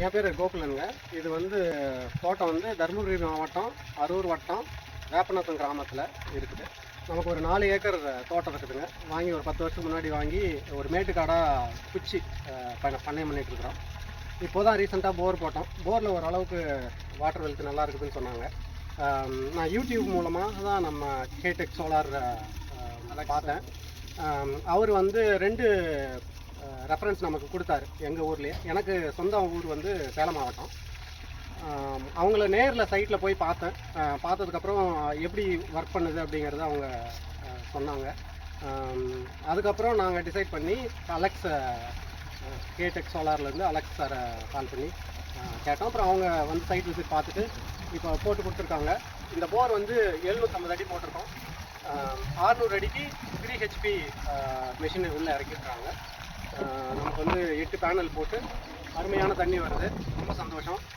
என் பேர் கோகுலனுங்க. இது வந்து தோட்டம் வந்து தருமபுரி மாவட்டம் அரூர் வட்டம் வேப்பநாத்தம் கிராமத்தில் இருக்குது. நமக்கு ஒரு நாலு ஏக்கர் தோட்டம் இருக்குதுங்க. வாங்கி ஒரு பத்து வருஷத்துக்கு முன்னாடி வாங்கி ஒரு மேட்டுக்காடாக குச்சி பண்ண பண்ணை பண்ணிகிட்ருக்குறோம் இருக்கிறோம் இப்போ தான் ரீசெண்டாக போர் போட்டோம். போரில் ஓரளவுக்கு வாட்டர் வெல்த் நல்லா இருக்குதுன்னு சொன்னாங்க. நான் யூடியூப் மூலமாக தான் நம்ம கேடெக் சோலார் பார்த்தேன். அவர் வந்து ரெண்டு ரெஃபரன்ஸ் நமக்கு கொடுத்தாரு எங்கள் ஊர்லேயே. எனக்கு சொந்த ஊர் வந்து சேலம் மாவட்டம். அவங்கள நேரில் சைட்டில் போய் பார்த்தேன். பார்த்ததுக்கப்புறம் எப்படி ஒர்க் பண்ணுது அப்படிங்கிறத அவங்க சொன்னாங்க. அதுக்கப்புறம் நாங்கள் டிசைட் பண்ணி அலெக்ஸ் கேடெக் சோலார்லேருந்து அலெக்ஸ் சாரை கால் பண்ணி கேட்டோம். அப்புறம் அவங்க வந்து சைட் விசிட் பார்த்துட்டு இப்போ போட்டு கொடுத்துருக்காங்க. இந்த போர் வந்து எழுநூற்றம்பது அடி போட்டிருக்கோம். ஆறுநூறு அடிக்கு த்ரீ ஹெச்பி மிஷின் உள்ளே இறக்கிருக்காங்க நமக்கு வந்து எட்டு பேனல் போட்டு அருமையான தண்ணி வருது. ரொம்ப சந்தோஷம்.